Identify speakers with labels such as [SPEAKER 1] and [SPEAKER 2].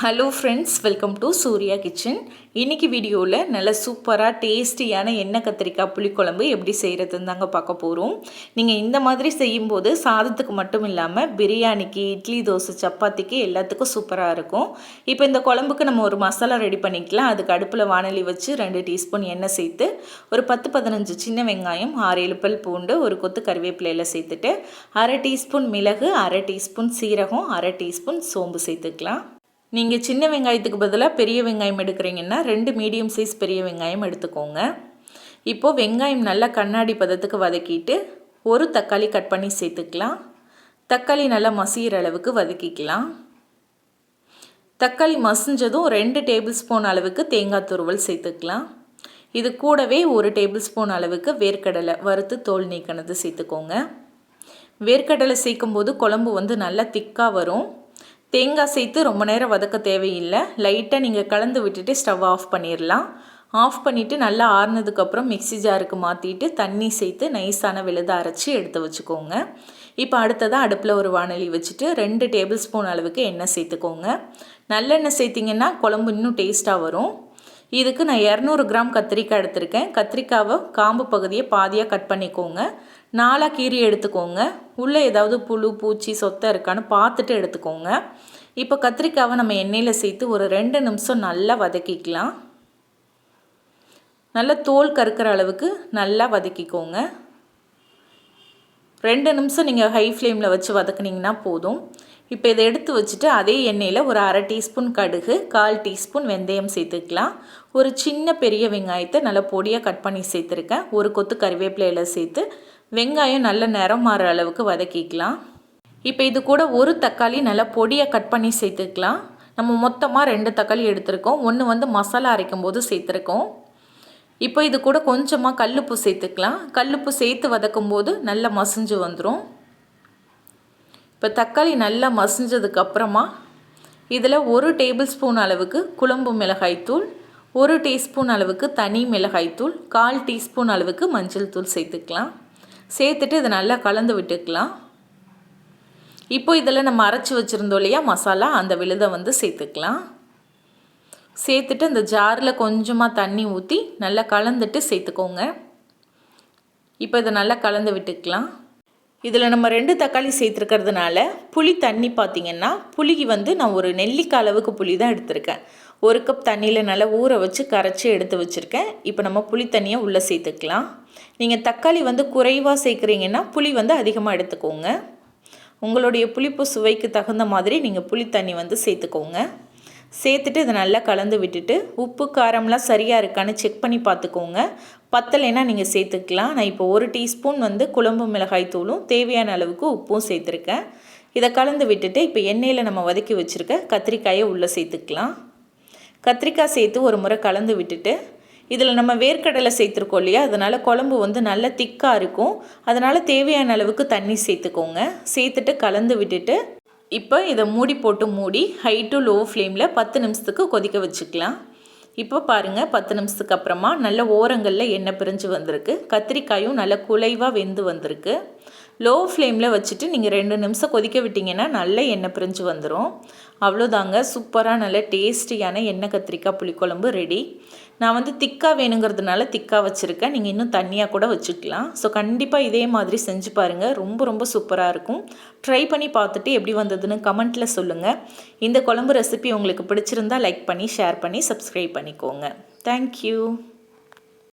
[SPEAKER 1] Hello friends welcome to Surya kitchen இன்றைக்கி வீடியோவில் நல்ல சூப்பராக டேஸ்டியான எண்ணெய் கத்திரிக்காய் புளிக்குழம்பு எப்படி செய்கிறதுன்னு தாங்க பார்க்க போகிறோம் நீங்கள் இந்த மாதிரி செய்யும்போது சாதத்துக்கு மட்டும் இல்லாமல் பிரியாணிக்கு இட்லி தோசை சப்பாத்திக்கு எல்லாத்துக்கும் சூப்பராக இருக்கும். இப்போ இந்த குழம்புக்கு நம்ம ஒரு மசாலா ரெடி பண்ணிக்கலாம். அதுக்கு அடுப்பில் வானொலி வச்சு ரெண்டு டீஸ்பூன் எண்ணெய் சேர்த்து ஒரு பத்து பதினஞ்சு சின்ன வெங்காயம் ஆறு எழுப்பல் பூண்டு ஒரு கொத்து கருவேப்பிலையில் சேர்த்துட்டு அரை டீஸ்பூன் மிளகு அரை டீஸ்பூன் சீரகம் அரை டீஸ்பூன் சோம்பு சேர்த்துக்கலாம். நீங்கள் சின்ன வெங்காயத்துக்கு பதிலாக பெரிய வெங்காயம் எடுக்கிறீங்கன்னா ரெண்டு மீடியம் சைஸ் பெரிய வெங்காயம் எடுத்துக்கோங்க. இப்போது வெங்காயம் நல்லா கண்ணாடி பதத்துக்கு வதக்கிட்டு ஒரு தக்காளி கட் பண்ணி சேர்த்துக்கலாம். தக்காளி நல்லா மசிகிற அளவுக்கு வதக்கிக்கலாம். தக்காளி மசிஞ்சதும் ரெண்டு டேபிள் ஸ்பூன் அளவுக்கு தேங்காய் துருவல் சேர்த்துக்கலாம். இது கூடவே ஒரு டேபிள் ஸ்பூன் அளவுக்கு வேர்க்கடலை வறுத்து தோல் நீக்கினது சேர்த்துக்கோங்க. வேர்க்கடலை சேர்க்கும் போது குழம்பு வந்து நல்லா திக்காக வரும். தேங்காய் சேர்த்து ரொம்ப நேரம் வதக்க தேவையில்லை. லைட்டாக நீங்கள் கலந்து விட்டுட்டு ஸ்டவ் ஆஃப் பண்ணிடலாம் ஆஃப் பண்ணிவிட்டு நல்லா ஆறுனதுக்கப்புறம் மிக்சி ஜாருக்கு மாற்றிட்டு தண்ணி சேர்த்து நைஸான விழுத அரைச்சி எடுத்து வச்சுக்கோங்க. இப்போ அடுத்ததாக அடுப்பில் ஒரு வானொலி வச்சுட்டு ரெண்டு டேபிள் ஸ்பூன் அளவுக்கு எண்ணெய் சேர்த்துக்கோங்க. நல்லெண்ணெய் சேர்த்திங்கன்னா குழம்பு இன்னும் டேஸ்ட்டாக வரும். இதுக்கு நான் இரநூறு கிராம் கத்திரிக்காய் எடுத்திருக்கேன். கத்திரிக்காவை காம்பு பகுதியை பாதியாக கட் பண்ணிக்கோங்க. நாலாக கீரி எடுத்துக்கோங்க. உள்ளே ஏதாவது புழு பூச்சி சொத்தை இருக்கான்னு பார்த்துட்டு எடுத்துக்கோங்க. இப்போ கத்திரிக்காவை நம்ம எண்ணெயில் சேர்த்து ஒரு ரெண்டு நிமிஷம் நல்லா வதக்கிக்கலாம். நல்லா தோல் கறுக்கிற அளவுக்கு நல்லா வதக்கிக்கோங்க. ரெண்டு நிமிஷம் நீங்கள் ஹை ஃப்ளேமில் வச்சு வதக்குனிங்கன்னா போதும். இப்போ இதை எடுத்து வச்சுட்டு அதே எண்ணெயில் ஒரு அரை டீஸ்பூன் கடுகு கால் டீஸ்பூன் வெந்தயம் சேர்த்துக்கலாம். ஒரு சின்ன பெரிய வெங்காயத்தை நல்லா பொடியாக கட் பண்ணி சேர்த்துருக்கேன். ஒரு கொத்து கருவேப்பிலையில் சேர்த்து வெங்காயம் நல்ல நிறம் மாற அளவுக்கு வதக்கிக்கலாம். இப்போ இது கூட ஒரு தக்காளி நல்லா பொடியாக கட் பண்ணி சேர்த்துக்கலாம். நம்ம மொத்தமாக ரெண்டு தக்காளி எடுத்திருக்கோம். ஒன்று வந்து மசாலா அரைக்கும் போது சேர்த்துருக்கோம். இப்போ இது கூட கொஞ்சமாக கல்லுப்பு சேர்த்துக்கலாம். கல்லுப்பு சேர்த்து வதக்கும் போது நல்லா மசிஞ்சு வந்துடும் இப்போ தக்காளி நல்லா மசிஞ்சதுக்கப்புறமா இதில் ஒரு டேபிள் ஸ்பூன் அளவுக்கு குழம்பு மிளகாய்த்தூள் ஒரு டீஸ்பூன் அளவுக்கு தனி மிளகாய்த்தூள் கால் டீஸ்பூன் அளவுக்கு மஞ்சள் தூள் சேர்த்துக்கலாம். சேர்த்துட்டு இதை நல்லா கலந்து விட்டுக்கலாம். இப்போ இதில் நம்ம அரைச்சி வச்சுருந்தோம் இல்லையா மசாலா அந்த விழுதை வந்து சேர்த்துக்கலாம். சேர்த்துட்டு அந்த ஜாரில் கொஞ்சமாக தண்ணி ஊற்றி நல்லா கலந்துட்டு சேர்த்துக்கோங்க. இப்போ இதை நல்லா கலந்து விட்டுக்கலாம். இதில் நம்ம ரெண்டு தக்காளி சேர்த்துருக்கிறதுனால புளி தண்ணி பார்த்திங்கன்னா புளிக்கு வந்து நான் ஒரு நெல்லிக்காய் அளவுக்கு புளி தான் எடுத்திருக்கேன். ஒரு கப் தண்ணியில் நல்லா ஊற வச்சு கரைச்சி எடுத்து வச்சுருக்கேன். இப்போ நம்ம புளி தண்ணியை உள்ளே சேர்த்துக்கலாம். நீங்கள் தக்காளி வந்து குறைவாக சேர்க்குறீங்கன்னா புளி வந்து அதிகமாக எடுத்துக்கோங்க. உங்களுடைய புளிப்பு சுவைக்கு தகுந்த மாதிரி நீங்கள் புளி தண்ணி வந்து சேர்த்துக்கோங்க. சேர்த்துட்டு இதை நல்லா கலந்து விட்டுட்டு உப்பு காரம்லாம் சரியாக இருக்கான்னு செக் பண்ணி பார்த்துக்கோங்க. பத்தலைன்னா நீங்கள் சேர்த்துக்கலாம். நான் இப்போ ஒரு டீஸ்பூன் வந்து குழம்பு மிளகாய் தூளும் தேவையான அளவுக்கு உப்பும் சேர்த்துருக்கேன். இதை கலந்து விட்டுட்டு இப்போ எண்ணெயில் நம்ம வதக்கி வச்சுருக்க கத்திரிக்காயை உள்ளே சேர்த்துக்கலாம். கத்திரிக்காய் சேர்த்து ஒரு முறை கலந்து விட்டுட்டு இதில் நம்ம வேர்க்கடலை சேர்த்துருக்கோம் இல்லையா? அதனால் குழம்பு வந்து நல்ல திக்காக இருக்கும். அதனால் தேவையான அளவுக்கு தண்ணி சேர்த்துக்கோங்க. சேர்த்துட்டு கலந்து விட்டுட்டு இப்போ இதை மூடி போட்டு மூடி ஹை டு லோ ஃப்ளேமில் பத்து நிமிஷத்துக்கு கொதிக்க வச்சுக்கலாம். இப்போ பாருங்கள் பத்து நிமிஷத்துக்கு அப்புறமா நல்ல ஓரங்களில் எண்ணெய் பிரிஞ்சு வந்திருக்கு. கத்திரிக்காயும் நல்ல குலைவாக வெந்து வந்திருக்கு. லோ ஃப்ளேமில் வச்சுட்டு நீங்கள் ரெண்டு நிமிஷம் கொதிக்க விட்டிங்கன்னா நல்ல எண்ணெய் பிரிஞ்சு வந்துடும் அவ்வளோதாங்க. சூப்பராக நல்ல டேஸ்டியான எண்ணெய் கத்திரிக்காய் புளிக்குழம்பு ரெடி நான் வந்து திக்காக வேணுங்கிறதுனால திக்காக வச்சுருக்கேன். நீங்கள் இன்னும் தண்ணியாக கூட வச்சுக்கலாம். ஸோ கண்டிப்பாக இதே மாதிரி செஞ்சு பாருங்கள் ரொம்ப ரொம்ப சூப்பராக இருக்கும். ட்ரை பண்ணி பார்த்துட்டு எப்படி வந்ததுன்னு கமெண்ட்டில் சொல்லுங்கள் இந்த குழம்பு ரெசிபி உங்களுக்கு பிடிச்சிருந்தா லைக் பண்ணி ஷேர் பண்ணி சப்ஸ்கிரைப் பண்ணிக்கோங்க. தேங்க்யூ